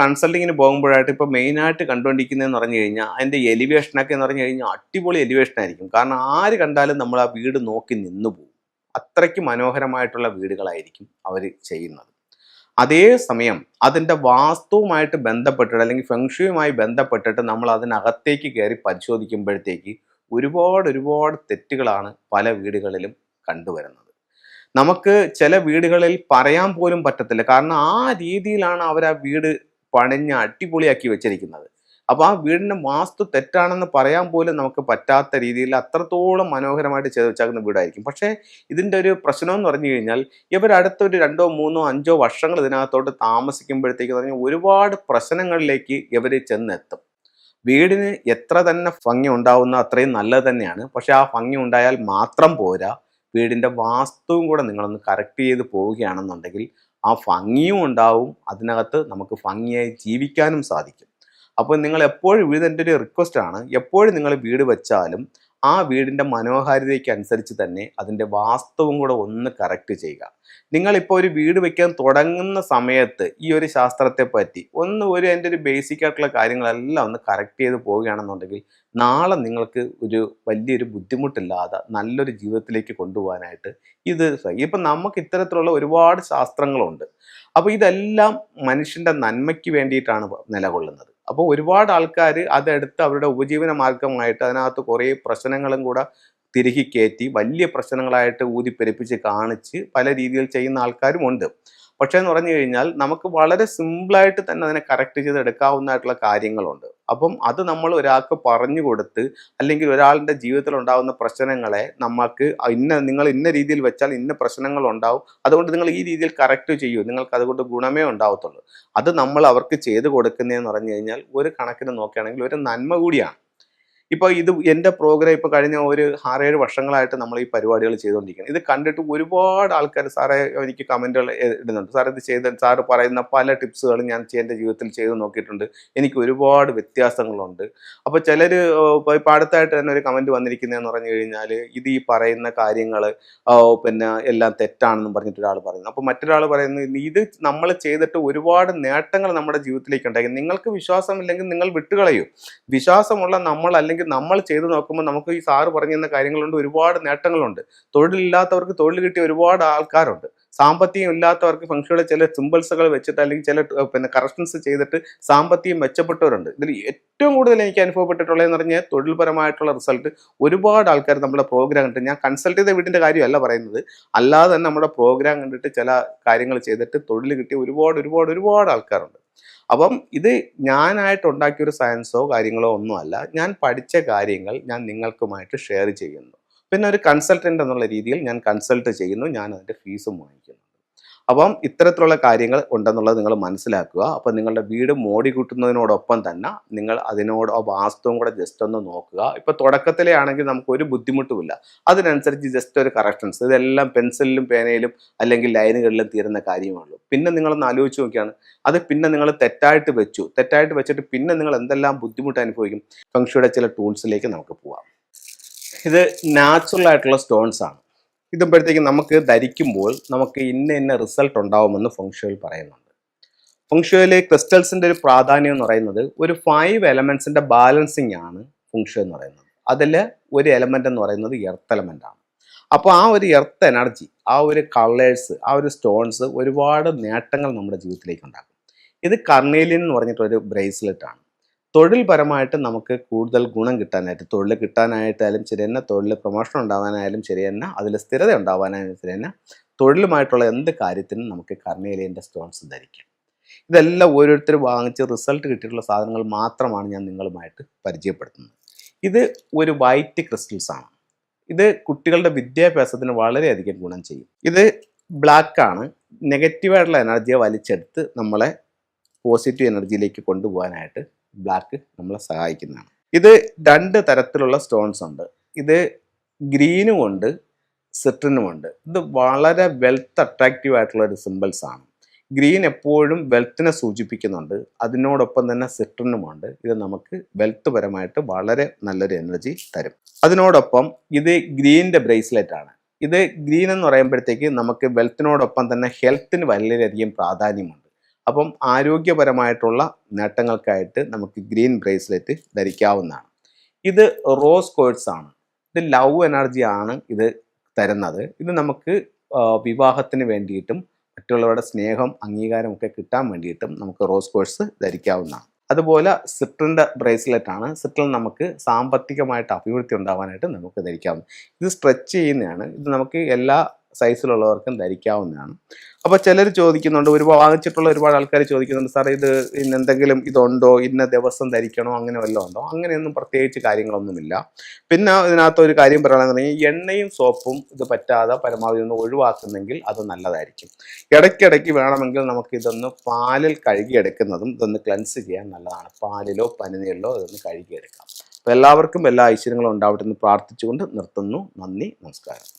കൺസൾട്ടിങ്ങിന് പോകുമ്പോഴായിട്ട് ഇപ്പോൾ മെയിനായിട്ട് കണ്ടുകൊണ്ടിരിക്കുന്നതെന്ന് പറഞ്ഞു കഴിഞ്ഞാൽ അതിന്റെ എലിവേഷനൊക്കെ എന്ന് പറഞ്ഞു കഴിഞ്ഞാൽ അടിപൊളി എലിവേഷൻ ആയിരിക്കും. കാരണം ആര് കണ്ടാലും നമ്മൾ ആ വീട് നോക്കി നിന്നു പോകും. അത്രയ്ക്ക് മനോഹരമായിട്ടുള്ള വീടുകളായിരിക്കും അവർ ചെയ്യുന്നത്. അതേ സമയം അതിന്റെ വാസ്തുവുമായിട്ട് ബന്ധപ്പെട്ടിട്ട് അല്ലെങ്കിൽ ഫെങ്ഷുവുമായി ബന്ധപ്പെട്ടിട്ട് നമ്മൾ അതിനകത്തേക്ക് കയറി പരിശോധിക്കുമ്പോഴത്തേക്ക് ഒരുപാട് ഒരുപാട് തെറ്റുകളാണ് പല വീടുകളിലും കണ്ടുവരുന്നത്. നമുക്ക് ചില വീടുകളിൽ പറയാൻ പോലും പറ്റത്തില്ല. കാരണം ആ രീതിയിലാണ് അവർ ആ വീട് പണിഞ്ഞ് അടിപൊളിയാക്കി വെച്ചിരിക്കുന്നത്. അപ്പോൾ ആ വീടിന്റെ വാസ്തു തെറ്റാണെന്ന് പറയാൻ പോലും നമുക്ക് പറ്റാത്ത രീതിയിൽ അത്രത്തോളം മനോഹരമായിട്ട് ചെയ്ത് വെച്ചാക്കുന്ന വീടായിരിക്കും. പക്ഷേ ഇതിന്റെ ഒരു പ്രശ്നം എന്ന് പറഞ്ഞു കഴിഞ്ഞാൽ ഇവർ അടുത്തൊരു രണ്ടോ മൂന്നോ അഞ്ചോ വർഷങ്ങൾ ഇതിനകത്തോട്ട് താമസിക്കുമ്പോഴത്തേക്ക് പറഞ്ഞാൽ ഒരുപാട് പ്രശ്നങ്ങളിലേക്ക് ഇവർ ചെന്നെത്തും. വീടിന് എത്ര തന്നെ ഭംഗി ഉണ്ടാവുന്ന അത്രയും നല്ലത് തന്നെയാണ്. പക്ഷെ ആ ഭംഗി ഉണ്ടായാൽ മാത്രം പോരാ വീടിന്റെ വാസ്തുവും കൂടെ നിങ്ങളൊന്ന് കറക്റ്റ് ചെയ്ത് പോവുകയാണെന്നുണ്ടെങ്കിൽ ആ ഭംഗിയും ഉണ്ടാവും. അതിനകത്ത് നമുക്ക് ഭംഗിയായി ജീവിക്കാനും സാധിക്കും. അപ്പോൾ നിങ്ങൾ എപ്പോഴും വീട് എന്റെ ഒരു റിക്വസ്റ്റ് ആണ്. എപ്പോഴും നിങ്ങൾ വീട് വെച്ചാലും ആ വീടിന്റെ മനോഹാരിതയ്ക്ക് അനുസരിച്ച് തന്നെ അതിന്റെ വാസ്തവം കൂടെ ഒന്ന് കറക്റ്റ് ചെയ്യുക. നിങ്ങളിപ്പോൾ ഒരു വീട് വയ്ക്കാൻ തുടങ്ങുന്ന സമയത്ത് ഈ ഒരു ശാസ്ത്രത്തെ പറ്റി ഒന്ന് ഒരു എന്റെ ഒരു ബേസിക് ആയിട്ടുള്ള കാര്യങ്ങളെല്ലാം ഒന്ന് കറക്റ്റ് ചെയ്ത് പോവുകയാണെന്നുണ്ടെങ്കിൽ നാളെ നിങ്ങൾക്ക് ഒരു വലിയൊരു ബുദ്ധിമുട്ടില്ലാതെ നല്ലൊരു ജീവിതത്തിലേക്ക് കൊണ്ടുപോകാനായിട്ട് ഇത് ഇപ്പം നമുക്ക് ഇത്തരത്തിലുള്ള ഒരുപാട് ശാസ്ത്രങ്ങളുണ്ട്. അപ്പോൾ ഇതെല്ലാം മനുഷ്യന്റെ നന്മയ്ക്ക് വേണ്ടിയിട്ടാണ് നിലകൊള്ളുന്നത്. അപ്പോൾ ഒരുപാട് ആൾക്കാർ അതെടുത്ത് അവരുടെ ഉപജീവന മാർഗമായിട്ട് അതിനകത്ത് കുറേ പ്രശ്നങ്ങളും കൂടെ തിരികെ കയറ്റി വലിയ പ്രശ്നങ്ങളായിട്ട് ഊതിപ്പെരുപ്പിച്ച് കാണിച്ച് പല രീതിയിൽ ചെയ്യുന്ന ആൾക്കാരും ഉണ്ട്. പക്ഷേ എന്ന് പറഞ്ഞു കഴിഞ്ഞാൽ നമുക്ക് വളരെ സിമ്പിളായിട്ട് തന്നെ അതിനെ കറക്റ്റ് ചെയ്തെടുക്കാവുന്നതായിട്ടുള്ള കാര്യങ്ങളുണ്ട്. അപ്പം അത് നമ്മൾ ഒരാൾക്ക് പറഞ്ഞു കൊടുത്ത് അല്ലെങ്കിൽ ഒരാളുടെ ജീവിതത്തിൽ ഉണ്ടാകുന്ന പ്രശ്നങ്ങളെ നമ്മൾക്ക് ഇന്ന നിങ്ങൾ ഇന്ന രീതിയിൽ വെച്ചാൽ ഇന്ന പ്രശ്നങ്ങൾ ഉണ്ടാവും. അതുകൊണ്ട് നിങ്ങൾ ഈ രീതിയിൽ കറക്റ്റ് ചെയ്യൂ. നിങ്ങൾക്ക് അതുകൊണ്ട് ഗുണമേ ഉണ്ടാവത്തുള്ളൂ. അത് നമ്മൾ അവർക്ക് ചെയ്ത് കൊടുക്കുന്നതെന്ന് പറഞ്ഞു കഴിഞ്ഞാൽ ഒരു കണക്കിന് നോക്കുകയാണെങ്കിൽ ഒരു നന്മ കൂടിയാണ്. ഇപ്പോൾ ഇത് എന്റെ പ്രോഗ്രാം ഇപ്പോൾ കഴിഞ്ഞ ഒരു ആറേഴ് വർഷങ്ങളായിട്ട് നമ്മൾ ഈ പരിപാടികൾ ചെയ്തുകൊണ്ടിരിക്കുന്നത് ഇത് കണ്ടിട്ട് ഒരുപാട് ആൾക്കാർ സാറേ എനിക്ക് കമന്റുകൾ ഇടുന്നുണ്ട്. സാർ ഇത് ചെയ്ത സാറ് പറയുന്ന പല ടിപ്സുകളും ഞാൻ എന്റെ ജീവിതത്തിൽ ചെയ്ത് നോക്കിയിട്ടുണ്ട്. എനിക്ക് ഒരുപാട് വ്യത്യാസങ്ങളുണ്ട്. അപ്പോൾ ചിലർ ഇപ്പോൾ അടുത്തായിട്ട് തന്നെ ഒരു കമന്റ് വന്നിരിക്കുന്നതെന്ന് പറഞ്ഞു കഴിഞ്ഞാൽ ഇത് ഈ പറയുന്ന കാര്യങ്ങൾ പിന്നെ എല്ലാം തെറ്റാണെന്നും പറഞ്ഞിട്ട് ഒരാൾ പറയുന്നു. അപ്പോൾ മറ്റൊരാൾ പറയുന്നത് ഇത് നമ്മൾ ചെയ്തിട്ട് ഒരുപാട് നേട്ടങ്ങൾ നമ്മുടെ ജീവിതത്തിലേക്ക് ഉണ്ടായി. നിങ്ങൾക്ക് വിശ്വാസമില്ലെങ്കിൽ നിങ്ങൾ വിട്ടുകളയൂ. വിശ്വാസമുള്ള നമ്മൾ അല്ലെങ്കിൽ നമ്മൾ ചെയ്തു നോക്കുമ്പോൾ നമുക്ക് ഈ സാറ് പറഞ്ഞു തന്ന കാര്യങ്ങളുണ്ട് ഒരുപാട് നേട്ടങ്ങളുണ്ട്. തൊഴിലില്ലാത്തവർക്ക് തൊഴിൽ കിട്ടിയ ഒരുപാട് ആൾക്കാരുണ്ട്. സാമ്പത്തികം ഇല്ലാത്തവർക്ക് ഫംഗ്ഷനുകളെ ചില സിമ്പിൾസുകൾ വെച്ചിട്ട് അല്ലെങ്കിൽ ചില പിന്നെ കറക്ഷൻസ് ചെയ്തിട്ട് സാമ്പത്തികം മെച്ചപ്പെട്ടവരുണ്ട്. ഇതിൽ ഏറ്റവും കൂടുതൽ എനിക്ക് അനുഭവപ്പെട്ടിട്ടുള്ളതെന്ന് പറഞ്ഞാൽ തൊഴിൽപരമായിട്ടുള്ള റിസൾട്ട് ഒരുപാട് ആൾക്കാർ നമ്മുടെ പ്രോഗ്രാം കണ്ടിട്ട് ഞാൻ കൺസൾട്ട് ചെയ്ത വീടിന്റെ കാര്യമല്ല പറയുന്നത്. അല്ലാതെ തന്നെ നമ്മുടെ പ്രോഗ്രാം കണ്ടിട്ട് ചില കാര്യങ്ങൾ ചെയ്തിട്ട് തൊഴിൽ കിട്ടിയ ഒരുപാട് ഒരുപാട് ഒരുപാട് ആൾക്കാരുണ്ട്. അപ്പം ഇത് ഞാനായിട്ട് ഉണ്ടാക്കിയൊരു സയൻസോ കാര്യങ്ങളോ ഒന്നുമല്ല. ഞാൻ പഠിച്ച കാര്യങ്ങൾ ഞാൻ നിങ്ങൾക്കുമായിട്ട് ഷെയർ ചെയ്യുന്നു. പിന്നെ ഒരു കൺസൾട്ടന്റ് എന്നുള്ള രീതിയിൽ ഞാൻ കൺസൾട്ട് ചെയ്യുന്നു. ഞാൻ അതിന്റെ ഫീസും വാങ്ങിക്കുന്നു. അപ്പം ഇത്തരത്തിലുള്ള കാര്യങ്ങൾ ഉണ്ടെന്നുള്ളത് നിങ്ങൾ മനസ്സിലാക്കുക. അപ്പം നിങ്ങളുടെ വീട് മോടി കൂട്ടുന്നതിനോടൊപ്പം തന്നെ നിങ്ങൾ അതിനോട് ആ വാസ്തവം കൂടെ ജസ്റ്റ് ഒന്ന് നോക്കുക. ഇപ്പം തുടക്കത്തിലെ ആണെങ്കിൽ നമുക്ക് ഒരു ബുദ്ധിമുട്ടുമില്ല. അതിനനുസരിച്ച് ജസ്റ്റ് ഒരു കറക്ഷൻസ് ഇതെല്ലാം പെൻസിലിലും പേനയിലും അല്ലെങ്കിൽ ലൈനുകളിലും തീരുന്ന കാര്യമാണല്ലോ. പിന്നെ നിങ്ങളൊന്ന് ആലോചിച്ച് നോക്കിയാണ്. അത് പിന്നെ നിങ്ങൾ തെറ്റായിട്ട് വെച്ചു. തെറ്റായിട്ട് വെച്ചിട്ട് പിന്നെ നിങ്ങൾ എന്തെല്ലാം ബുദ്ധിമുട്ട് അനുഭവിക്കും? ഫംഗ്ഷയുടെ ചില ടൂൾസിലേക്ക് നമുക്ക് പോവാം. ഇത് നാച്ചുറൽ ആയിട്ടുള്ള സ്റ്റോൺസ് ആണ്. ഇതുമ്പോഴത്തേക്കും നമുക്ക് ധരിക്കുമ്പോൾ നമുക്ക് ഇന്ന ഇന്ന റിസൾട്ട് ഉണ്ടാവുമെന്ന് ഫംഗ്ഷോയിൽ പറയുന്നുണ്ട്. ഫംഗ്ഷോയിലെ ക്രിസ്റ്റൽസിന്റെ ഒരു പ്രാധാന്യം എന്ന് പറയുന്നത് ഒരു ഫൈവ് എലമെൻസിന്റെ ബാലൻസിങ് ആണ് ഫംഗ്ഷൻ എന്ന് പറയുന്നത്. അതിൽ ഒരു എലമെന്റ് എന്ന് പറയുന്നത് എർത്ത് എലമെന്റ് ആണ്. അപ്പോൾ ആ ഒരു എർത്ത് എനർജി ആ ഒരു കളേഴ്സ് ആ ഒരു സ്റ്റോൺസ് ഒരുപാട് നേട്ടങ്ങൾ നമ്മുടെ ജീവിതത്തിലേക്ക് ഉണ്ടാക്കും. ഇത് കർണേലിയൻ എന്ന് പറഞ്ഞിട്ടൊരു ബ്രേസ്ലെറ്റ് ആണ്. തൊഴിൽപരമായിട്ട് നമുക്ക് കൂടുതൽ ഗുണം കിട്ടാനായിട്ട് തൊഴിൽ കിട്ടാനായിട്ടായാലും ശരി തന്നെ തൊഴിൽ പ്രൊമോഷൻ ഉണ്ടാകാനായാലും ശരി തന്നെ അതിൽ സ്ഥിരത ഉണ്ടാവാനായാലും ശരി തന്നെ തൊഴിലുമായിട്ടുള്ള എന്ത് കാര്യത്തിനും നമുക്ക് കർണേലിയന്റെ സ്റ്റോൺസ് ധരിക്കാം. ഇതെല്ലാം ഓരോരുത്തർ വാങ്ങിച്ച് റിസൾട്ട് കിട്ടിയിട്ടുള്ള സാധനങ്ങൾ മാത്രമാണ് ഞാൻ നിങ്ങളുമായിട്ട് പരിചയപ്പെടുത്തുന്നത്. ഇത് ഒരു വൈറ്റ് ക്രിസ്റ്റൽസ് ആണ്. ഇത് കുട്ടികളുടെ വിദ്യാഭ്യാസത്തിന് വളരെയധികം ഗുണം ചെയ്യും. ഇത് ബ്ലാക്ക് ആണ്. നെഗറ്റീവായിട്ടുള്ള എനർജിയെ വലിച്ചെടുത്ത് നമ്മളെ പോസിറ്റീവ് എനർജിയിലേക്ക് കൊണ്ടുപോകാനായിട്ട് ബ്ലാക്ക് നമ്മളെ സഹായിക്കുന്നതാണ്. ഇത് രണ്ട് തരത്തിലുള്ള സ്റ്റോൺസ് ഉണ്ട്. ഇത് ഗ്രീനും ഉണ്ട് സിട്രിനും ഉണ്ട് ഇത് വളരെ വെൽത്ത് അട്രാക്റ്റീവ് ആയിട്ടുള്ള ഒരു സിമ്പിൾസ് ആണ്. ഗ്രീൻ എപ്പോഴും വെൽത്തിനെ സൂചിപ്പിക്കുന്നുണ്ട്. അതിനോടൊപ്പം തന്നെ സിട്രിനുമുണ്ട് ഇത് നമുക്ക് വെൽത്ത് പരമായിട്ട് വളരെ നല്ലൊരു എനർജി തരും. അതിനോടൊപ്പം ഇത് ഗ്രീനിന്റെ ബ്രേസ്ലെറ്റ് ആണ്. ഇത് ഗ്രീൻ എന്ന് പറയുമ്പോഴത്തേക്ക് നമുക്ക് വെൽത്തിനോടൊപ്പം തന്നെ ഹെൽത്തിന് വളരെയധികം പ്രാധാന്യമുണ്ട്. അപ്പം ആരോഗ്യപരമായിട്ടുള്ള നേട്ടങ്ങൾക്കായിട്ട് നമുക്ക് ഗ്രീൻ ബ്രേസ്ലെറ്റ് ധരിക്കാവുന്നതാണ്. ഇത് റോസ് കോഴ്സ് ആണ്. ഇത് ലവ് എനർജി ആണ് ഇത് തരുന്നത്. ഇത് നമുക്ക് വിവാഹത്തിന് വേണ്ടിയിട്ടും മറ്റുള്ളവരുടെ സ്നേഹം അംഗീകാരം ഒക്കെ കിട്ടാൻ വേണ്ടിയിട്ടും നമുക്ക് റോസ് കോഴ്സ് ധരിക്കാവുന്നതാണ്. അതുപോലെ സിട്രിന്റെ ബ്രേസ്ലെറ്റ് ആണ്. സിട്രിൽ നമുക്ക് സാമ്പത്തികമായിട്ട് അഭിവൃദ്ധി ഉണ്ടാവാനായിട്ട് നമുക്ക് ധരിക്കാവുന്നത് ഇത് സ്ട്രെച്ച് ചെയ്യുന്നതാണ്. ഇത് നമുക്ക് എല്ലാ സൈസിലുള്ളവർക്കും ധരിക്കാവുന്നതാണ്. അപ്പോൾ ചിലർ ചോദിക്കുന്നുണ്ട് ഒരുപാട് വാങ്ങിച്ചിട്ടുള്ള ഒരുപാട് ആൾക്കാർ ചോദിക്കുന്നുണ്ട് സാർ ഇത് ഇന്ന് എന്തെങ്കിലും ഇതുണ്ടോ? ഇന്ന ദിവസം ധരിക്കണോ? അങ്ങനെ വല്ലതും ഉണ്ടോ? അങ്ങനെയൊന്നും പ്രത്യേകിച്ച് കാര്യങ്ങളൊന്നുമില്ല. പിന്നെ ഇതിനകത്ത് ഒരു കാര്യം പറയുകയാണെന്ന് പറഞ്ഞാൽ എണ്ണയും സോപ്പും ഇത് പറ്റാതെ പരമാവധി ഒന്ന് ഒഴിവാക്കുന്നെങ്കിൽ അത് നല്ലതായിരിക്കും. ഇടയ്ക്കിടയ്ക്ക് വേണമെങ്കിൽ നമുക്ക് ഇതൊന്ന് പാലിൽ കഴുകിയെടുക്കുന്നതും ഇതൊന്ന് ക്ലൻസ് ചെയ്യാൻ നല്ലതാണ്. പാലിലോ പനിനീരിലോ ഇതൊന്ന് കഴുകിയെടുക്കാം. അപ്പോൾ എല്ലാവർക്കും എല്ലാ ഐശ്വര്യങ്ങളും ഉണ്ടാവട്ടെ എന്ന് പ്രാർത്ഥിച്ചുകൊണ്ട് നിർത്തുന്നു. നന്ദി നമസ്കാരം.